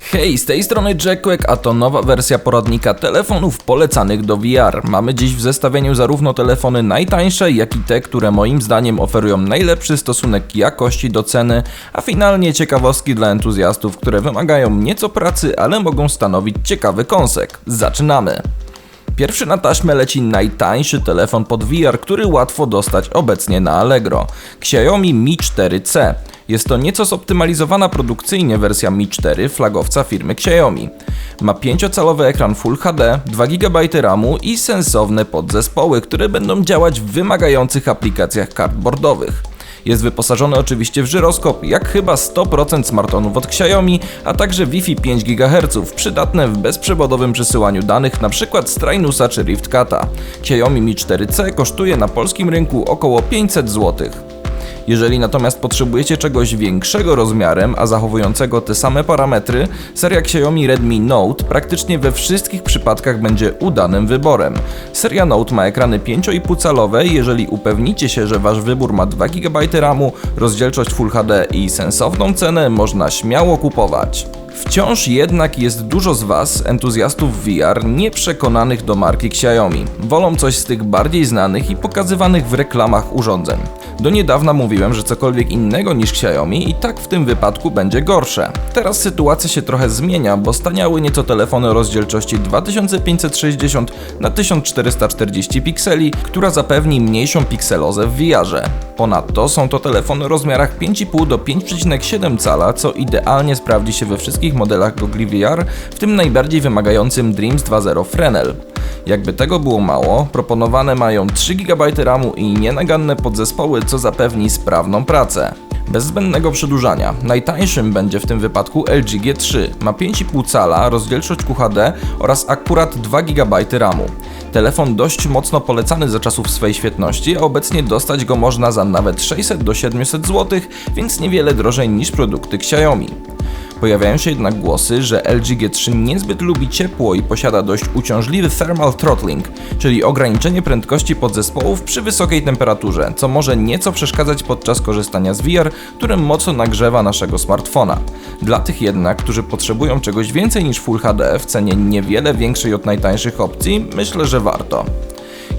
Hej, z tej strony Jackquack, a to nowa wersja poradnika telefonów polecanych do VR. Mamy dziś w zestawieniu zarówno telefony najtańsze, jak i te, które moim zdaniem oferują najlepszy stosunek jakości do ceny, a finalnie ciekawostki dla entuzjastów, które wymagają nieco pracy, ale mogą stanowić ciekawy kąsek. Zaczynamy! Pierwszy na taśmę leci najtańszy telefon pod VR, który łatwo dostać obecnie na Allegro. Xiaomi Mi 4C. Jest to nieco zoptymalizowana produkcyjnie wersja Mi 4 flagowca firmy Xiaomi. Ma 5-calowy ekran Full HD, 2 GB RAMu i sensowne podzespoły, które będą działać w wymagających aplikacjach cardboardowych. Jest wyposażony oczywiście w żyroskop, jak chyba 100% smartfonów od Xiaomi, a także Wi-Fi 5 GHz, przydatne w bezprzewodowym przesyłaniu danych np. z Trainusa czy RiftCata. Xiaomi Mi 4C kosztuje na polskim rynku około 500 zł. Jeżeli natomiast potrzebujecie czegoś większego rozmiarem, a zachowującego te same parametry, seria Xiaomi Redmi Note praktycznie we wszystkich przypadkach będzie udanym wyborem. Seria Note ma ekrany 5,5 calowe jeżeli upewnicie się, że wasz wybór ma 2 GB RAMu, rozdzielczość Full HD i sensowną cenę, można śmiało kupować. Wciąż jednak jest dużo z Was, entuzjastów VR, nieprzekonanych do marki Xiaomi. Wolą coś z tych bardziej znanych i pokazywanych w reklamach urządzeń. Do niedawna mówiłem, że cokolwiek innego niż Xiaomi i tak w tym wypadku będzie gorsze. Teraz sytuacja się trochę zmienia, bo staniały nieco telefony rozdzielczości 2560 na 1440 pikseli, która zapewni mniejszą pikselozę w VR-ze. Ponadto są to telefony o rozmiarach 5,5 do 5,7 cala, co idealnie sprawdzi się we wszystkich modelach Google VR, w tym najbardziej wymagającym Dreams 2.0 Fresnel. Jakby tego było mało, proponowane mają 3 GB RAMu i nienaganne podzespoły, co zapewni sprawną pracę. Bez zbędnego przedłużania. Najtańszym będzie w tym wypadku LG G3. Ma 5,5 cala, rozdzielczość QHD oraz akurat 2 GB RAMu. Telefon dość mocno polecany za czasów swej świetności, a obecnie dostać go można za nawet 600 do 700 zł, więc niewiele drożej niż produkty Xiaomi. Pojawiają się jednak głosy, że LG G3 niezbyt lubi ciepło i posiada dość uciążliwy thermal throttling, czyli ograniczenie prędkości podzespołów przy wysokiej temperaturze, co może nieco przeszkadzać podczas korzystania z VR, które mocno nagrzewa naszego smartfona. Dla tych jednak, którzy potrzebują czegoś więcej niż Full HD w cenie niewiele większej od najtańszych opcji, myślę, że warto.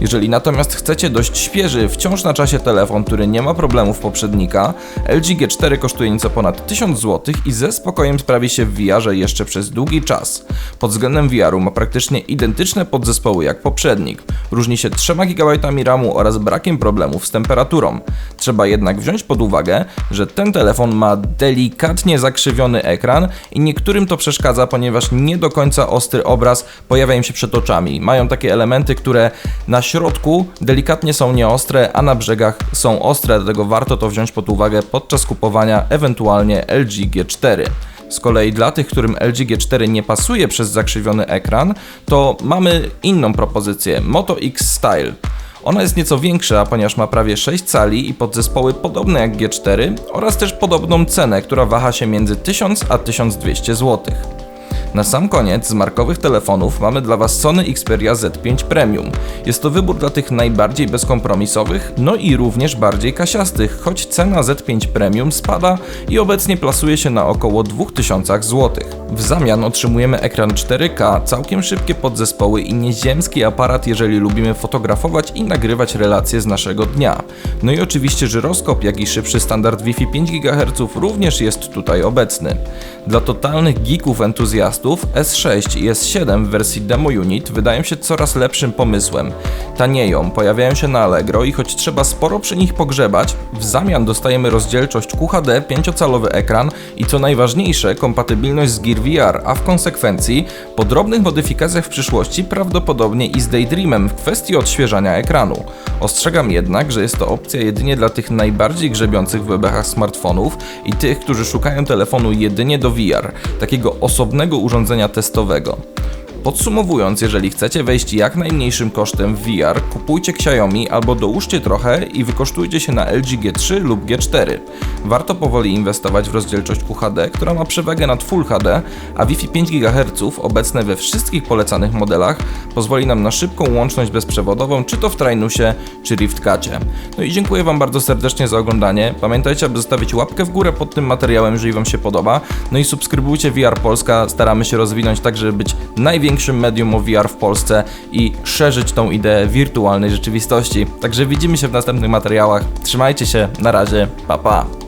Jeżeli natomiast chcecie dość świeży, wciąż na czasie telefon, który nie ma problemów poprzednika, LG G4 kosztuje nieco ponad 1000 zł i ze spokojem sprawi się w VR jeszcze przez długi czas. Pod względem VR-u ma praktycznie identyczne podzespoły jak poprzednik. Różni się 3 GB RAMu oraz brakiem problemów z temperaturą. Trzeba jednak wziąć pod uwagę, że ten telefon ma delikatnie zakrzywiony ekran i niektórym to przeszkadza, ponieważ nie do końca ostry obraz pojawia im się przed oczami. Mają takie elementy, które na środku delikatnie są nieostre, a na brzegach są ostre, dlatego warto to wziąć pod uwagę podczas kupowania ewentualnie LG G4. Z kolei dla tych, którym LG G4 nie pasuje przez zakrzywiony ekran, to mamy inną propozycję Moto X Style. Ona jest nieco większa, ponieważ ma prawie 6 cali i podzespoły podobne jak G4 oraz też podobną cenę, która waha się między 1000 a 1200 zł. Na sam koniec z markowych telefonów mamy dla Was Sony Xperia Z5 Premium. Jest to wybór dla tych najbardziej bezkompromisowych, no i również bardziej kasiastych, choć cena Z5 Premium spada i obecnie plasuje się na około 2000 zł. W zamian otrzymujemy ekran 4K, całkiem szybkie podzespoły i nieziemski aparat, jeżeli lubimy fotografować i nagrywać relacje z naszego dnia. No i oczywiście żyroskop, jak i szybszy standard Wi-Fi 5 GHz również jest tutaj obecny. Dla totalnych geeków entuzjastów S6 i S7 w wersji Demo Unit wydają się coraz lepszym pomysłem. Tanieją, pojawiają się na Allegro i choć trzeba sporo przy nich pogrzebać, w zamian dostajemy rozdzielczość QHD, 5-calowy ekran i co najważniejsze, kompatybilność z Gear VR, a w konsekwencji po drobnych modyfikacjach w przyszłości prawdopodobnie i z Daydreamem w kwestii odświeżania ekranu. Ostrzegam jednak, że jest to opcja jedynie dla tych najbardziej grzebiących w bebechach smartfonów i tych, którzy szukają telefonu jedynie do VR, takiego osobnego urządzenia testowego. Podsumowując, jeżeli chcecie wejść jak najmniejszym kosztem w VR, kupujcie Xiaomi albo dołóżcie trochę i wykosztujcie się na LG G3 lub G4. Warto powoli inwestować w rozdzielczość QHD, która ma przewagę nad Full HD, a Wi-Fi 5 GHz obecne we wszystkich polecanych modelach pozwoli nam na szybką łączność bezprzewodową, czy to w Trainusie, czy RiftCacie. No i dziękuję Wam bardzo serdecznie za oglądanie. Pamiętajcie, aby zostawić łapkę w górę pod tym materiałem, jeżeli Wam się podoba. No i subskrybujcie VR Polska, staramy się rozwinąć tak, żeby być największym medium o VR w Polsce i szerzyć tą ideę wirtualnej rzeczywistości. Także widzimy się w następnych materiałach. Trzymajcie się, na razie, pa pa.